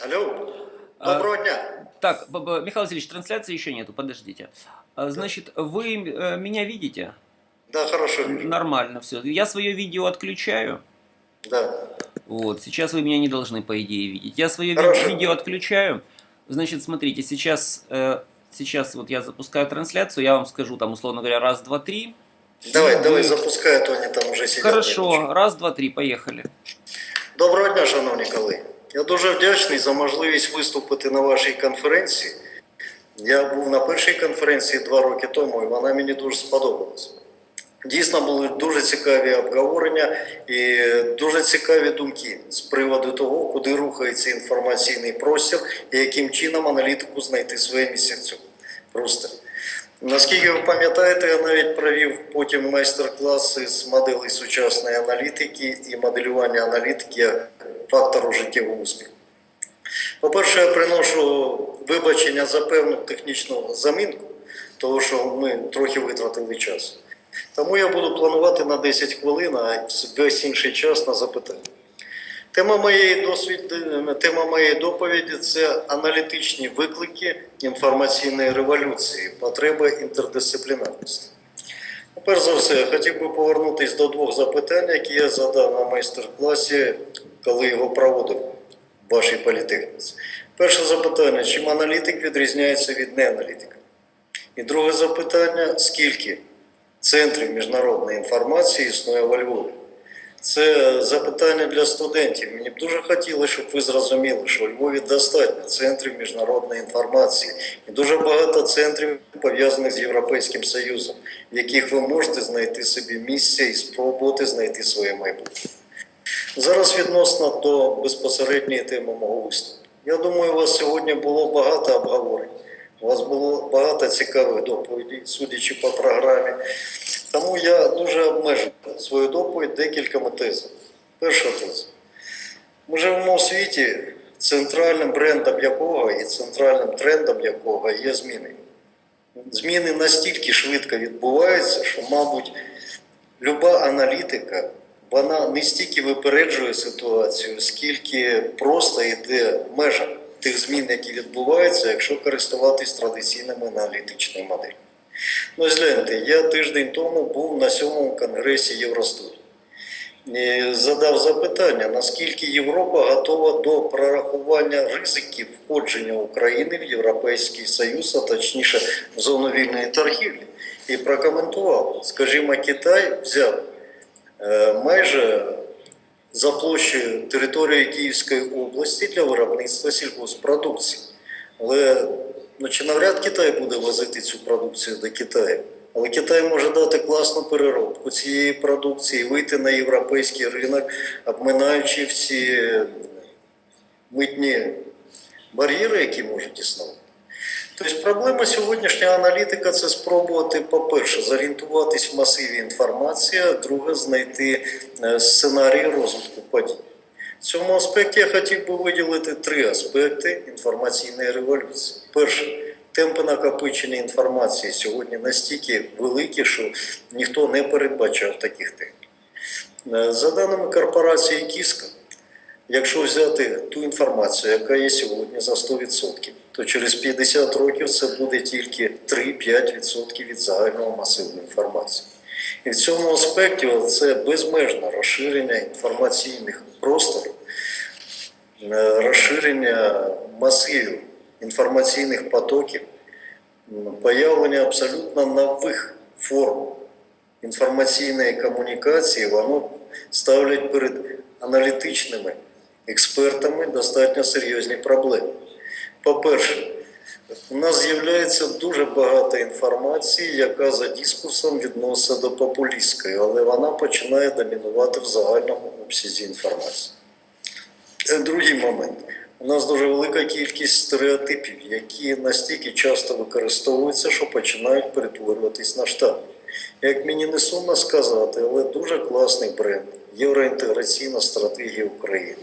Алло, А, доброго дня. Так, Михаил Васильевич, трансляции еще нету, подождите. А, Значит, вы э, меня видите? Да, хорошо вижу. Нормально все. Я свое видео отключаю. Да. Вот, сейчас вы меня не должны, по идее, видеть. Я свое Хорошо. видео отключаю. Значит, смотрите, сейчас, э, сейчас вот я запускаю трансляцию, я вам скажу там, условно говоря, раз, два, три. Давай, Ну, давай, запускай, а то они там уже сидять. Хорошо, раз, два, три, поехали. Доброго дня, шановні колеги. Я дуже вдячний за можливість виступити на вашій конференції. Я був на першій конференції два роки тому, і вона мені дуже сподобалась. Дійсно були дуже цікаві обговорення і дуже цікаві думки з приводу того, куди рухається інформаційний простір і яким чином аналітику знайти своє місце в цьому просторі. Наскільки ви пам'ятаєте, я навіть провів потім майстер-класи з моделей сучасної аналітики і моделювання аналітики як фактору життєвого успіху. По-перше, я приношу вибачення за певну технічну замінку, тому що ми трохи витратили час. Тому я буду планувати на 10 хвилин, а весь інший час на запитання. Тема моєї досвід... тема моєї доповіді це аналітичні виклики інформаційної революції, потреба інтердисциплінарності. Ну, Перш за все, я хотів би повернутися до двох запитань, які я задав на майстер-класі, коли його проводив в вашій політехніці. Перше запитання: чим аналітик відрізняється від неаналітика? І друге запитання: скільки центрів міжнародної інформації існує во Львові? Це запитання для студентів. Мені б дуже хотілося, щоб ви зрозуміли, що у Львові достатньо центрів міжнародної інформації і дуже багато центрів пов'язаних з Європейським Союзом, в яких ви можете знайти собі місце і спробувати знайти своє майбутнє. Зараз відносно до безпосередньої теми мого виступу. Я думаю, у вас сьогодні було багато обговорень. У вас було багато цікавих доповідей, судячи по програмі. Тому я дуже обмежу свою доповідь декількома тезами. Перша теза. Ми живемо у світі, центральним брендом якого і центральним трендом якого є зміни. Зміни настільки швидко відбуваються, що, мабуть, люба аналітика вона не стільки випереджує ситуацію, скільки просто йде в межах тих змін, які відбуваються, якщо користуватись традиційними аналітичними моделями. Ну, ось гляньте, я тиждень тому був на сьомому конгресі Євростудії. І Задав запитання, наскільки Європа готова до прорахування ризиків входження України в Європейський Союз, а точніше в зону вільної торгівлі, і прокоментував, скажімо, Китай взяв е, майже за площею території Київської області для виробництва сільгоспродукції. Але ну, чи навряд Китай буде возити цю продукцію до Китаю? Але Китай може дати класну переробку цієї продукції, вийти на європейський ринок, обминаючи всі митні бар'єри, які можуть існувати. Тобто проблема сьогоднішнього аналітика це спробувати, по-перше, зорієнтуватись в масиві інформації, а друге, знайти е, сценарій розвитку подій. В цьому аспекті я хотів би виділити три аспекти інформаційної революції. Перше, темпи накопичення інформації сьогодні настільки великі, що ніхто не передбачав таких темпів. Е, За даними корпорації Кіска, якщо взяти ту інформацію, яка є сьогодні за 100%, то через 50 років це буде тільки 3-5% від загального масиву інформації. І в цьому аспекті це безмежне розширення інформаційних просторів, е, розширення масивів інформаційних потоків, появлення абсолютно нових форм інформаційної комунікації, воно ставлять перед аналітичними експертами достатньо серйозні проблеми. По-перше, у нас з'являється дуже багато інформації, яка за дискурсом відноситься до популістської, але вона починає домінувати в загальному обсязі інформації. Е, Другий момент. У нас дуже велика кількість стереотипів, які настільки часто використовуються, що починають перетворюватись на штамп. Як мені не сумно сказати, але дуже класний бренд євроінтеграційна стратегія України.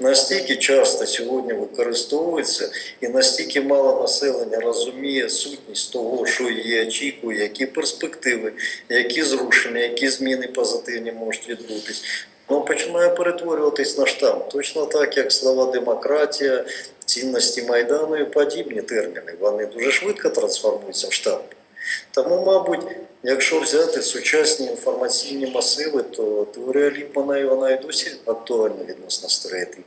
Настільки часто сьогодні використовується, і настільки мало населення розуміє сутність того, що її очікує, які перспективи, які зрушення, які зміни позитивні можуть відбутись. воно починає перетворюватись на штамп. Точно так, як слова демократія, цінності Майдану і подібні терміни. Вони дуже швидко трансформуються в штамп. Тому, мабуть, якщо взяти сучасні інформаційні масиви, то теорія Ліпмана і вона і досі актуальна відносно стереотипів.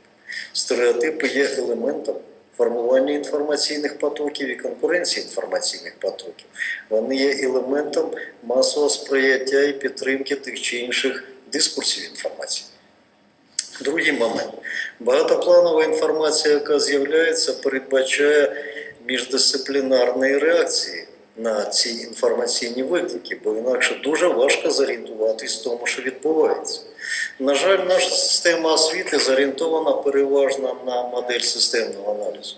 Стереотипи є елементом формування інформаційних потоків і конкуренції інформаційних потоків. Вони є елементом масового сприяття і підтримки тих чи інших дискурсів інформації. Другий момент. Багатопланова інформація, яка з'являється, передбачає міждисциплінарні реакції на ці інформаційні виклики, бо інакше дуже важко зорієнтуватись в тому, що відбувається. На жаль, наша система освіти зорієнтована переважно на модель системного аналізу.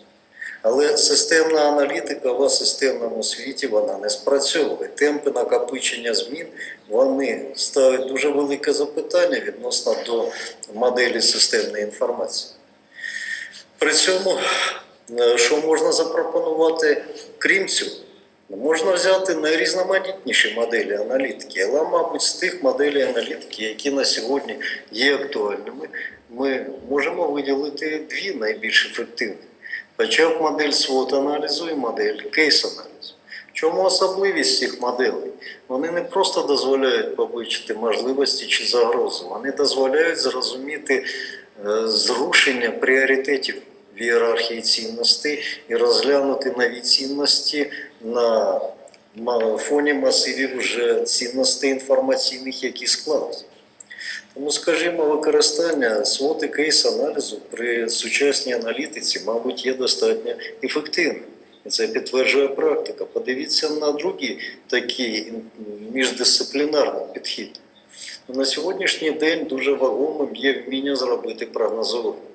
Але системна аналітика в системному світі вона не спрацьовує. Темпи накопичення змін вони ставлять дуже велике запитання відносно до моделі системної інформації. При цьому, е, що можна запропонувати крім цього? Ну, Можна взяти найрізноманітніші моделі аналітики, але, мабуть, з тих моделей аналітики, які на сьогодні є актуальними, ми можемо виділити дві найбільш ефективні. Хоча б модель свот аналізу і модель кейс аналізу. Чому особливість цих моделей? Вони не просто дозволяють побачити можливості чи загрози, вони дозволяють зрозуміти е, зрушення пріоритетів в ієрархії цінностей і розглянути нові цінності на фоні масивів вже цінностей інформаційних, які склалися. Тому, скажімо, використання свот і кейс аналізу при сучасній аналітиці, мабуть, є достатньо ефективним. І це підтверджує практика. Подивіться на другий такий міждисциплінарний підхід. На сьогоднішній день дуже вагомим є вміння зробити прогнозування.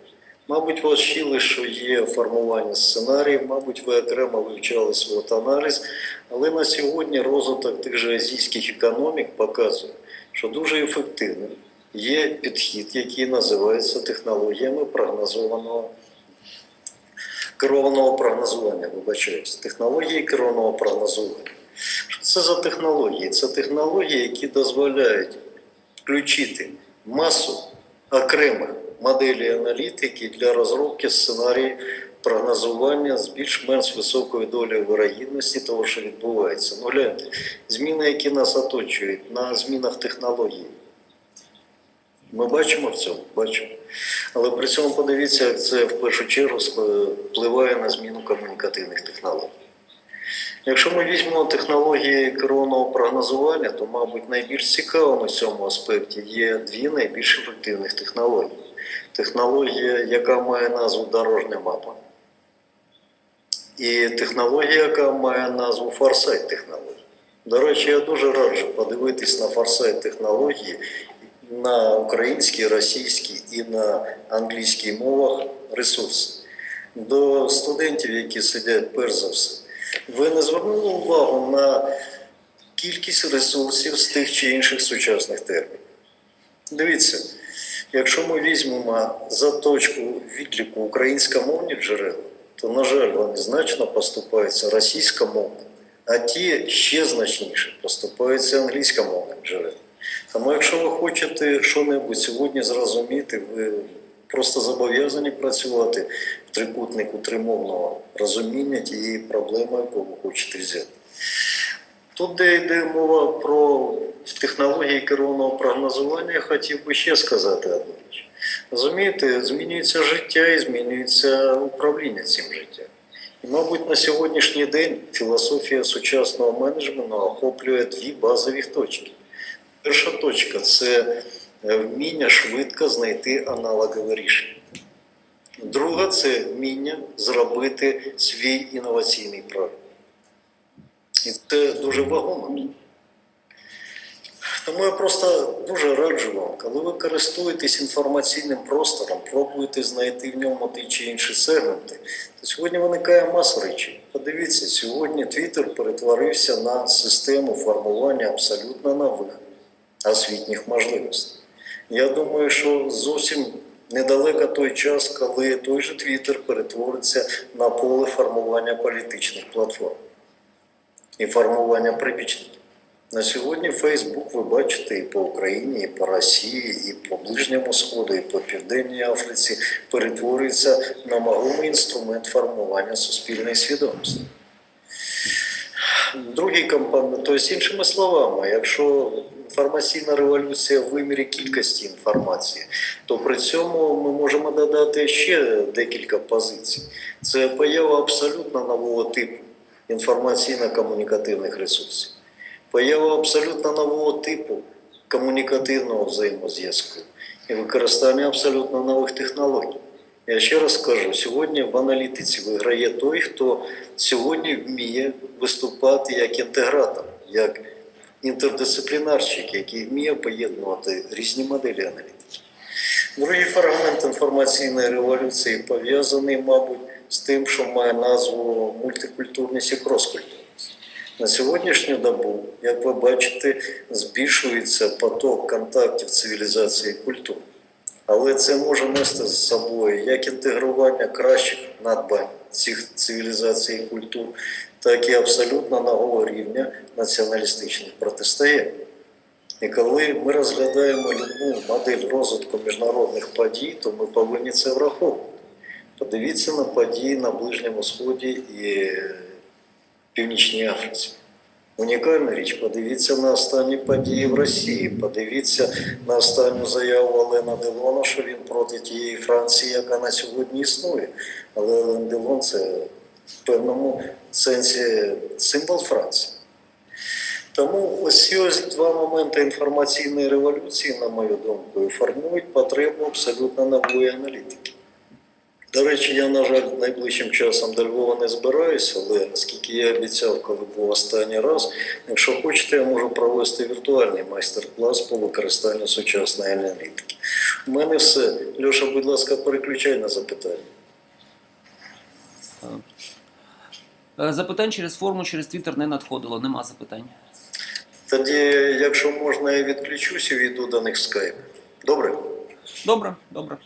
Мабуть, вас вчили, що є формування сценаріїв, мабуть, ви окремо вивчали свот аналіз, але на сьогодні розвиток тих же азійських економік показує, що дуже ефективним є підхід, який називається технологіями прогнозованого керованого прогнозування. Вибачаюсь, технології керованого прогнозування. Що це за технології? Це технології, які дозволяють включити масу окремих моделей аналітики для розробки сценаріїв прогнозування з більш-менш високою долею вирогідності того, що відбувається. Ну гляньте, зміни, які нас оточують на змінах технологій. Ми бачимо в цьому, бачимо. Але при цьому подивіться, як це в першу чергу впливає на зміну комунікативних технологій. Якщо ми візьмемо технології керованого прогнозування, то, мабуть, найбільш цікавими в цьому аспекті є дві найбільш ефективних технології. Технологія, яка має назву дорожня мапа, і технологія, яка має назву форсайт технології. До речі, я дуже раджу подивитись на форсайт технології на українській, російській і на англійській мовах ресурси. До студентів, які сидять перш за все, ви не звернули увагу на кількість ресурсів з тих чи інших сучасних термінів. Дивіться, якщо ми візьмемо за точку відліку українськомовні джерела, то, на жаль, вони значно поступаються російськомовним, а ті ще значніше поступаються англійськомовним джерелам. Тому, якщо ви хочете що-небудь сьогодні зрозуміти, ви просто зобов'язані працювати в трикутнику тримовного розуміння тієї проблеми, яку ви хочете взяти. Тут, де йде мова про технології керованого прогнозування, я хотів би ще сказати одну річ. Розумієте, змінюється життя і змінюється управління цим життям. І, мабуть, на сьогоднішній день філософія сучасного менеджменту охоплює дві базові точки. Перша точка це вміння швидко знайти аналогове рішення. Друга це вміння зробити свій інноваційний проект. І це дуже вагомо. Тому я просто дуже раджу вам, коли ви користуєтесь інформаційним простором, пробуєте знайти в ньому ті чи інші сегменти, то сьогодні виникає маса речей. Подивіться, сьогодні Twitter перетворився на систему формування абсолютно нових освітніх можливостей. Я думаю, що зовсім недалеко той час, коли той же Twitter перетвориться на поле формування політичних платформ і формування прибічників. На сьогодні Фейсбук, ви бачите, і по Україні, і по Росії, і по Ближньому Сходу, і по Південній Африці перетворюється на вагомий інструмент формування суспільної свідомості. Другий компонент, тобто, іншими словами, якщо інформаційна революція в вимірі кількості інформації, то при цьому ми можемо додати ще декілька позицій. Це поява абсолютно нового типу інформаційно-комунікативних ресурсів, поява абсолютно нового типу комунікативного взаємозв'язку і використання абсолютно нових технологій. Я ще раз скажу, сьогодні в аналітиці виграє той, хто сьогодні вміє виступати як інтегратор, як інтердисциплінарщик, який вміє поєднувати різні моделі аналітики. Другий фрагмент інформаційної революції пов'язаний, мабуть, з тим, що має назву мультикультурність і кроскультурність. На сьогоднішню добу, як ви бачите, збільшується поток контактів цивілізації і культур. Але це може нести з собою як інтегрування кращих надбань цих цивілізацій і культур, так і абсолютно нового рівня націоналістичних протистоянь. І коли ми розглядаємо любу модель розвитку міжнародних подій, то ми повинні це враховувати. Подивіться на події на Ближньому Сході і Північній Африці. Унікальна річ, подивіться на останні події в Росії, подивіться на останню заяву Олена Делона, що він проти тієї Франції, яка на сьогодні існує. Але Олен Делон це в певному сенсі символ Франції. Тому ось ось два моменти інформаційної революції, на мою думку, формують потребу абсолютно нової аналітики. До речі, я, на жаль, найближчим часом до Львова не збираюся, але оскільки я обіцяв, коли був останній раз, якщо хочете, я можу провести віртуальний майстер-клас по використанню сучасної аналітики. У мене все. Льоша, будь ласка, переключай на запитання. Е, Запитань через форму, через Твіттер не надходило, нема запитань. Тоді, якщо можна, я відключусь і війду до них в скайп. Добре? Добре, добре.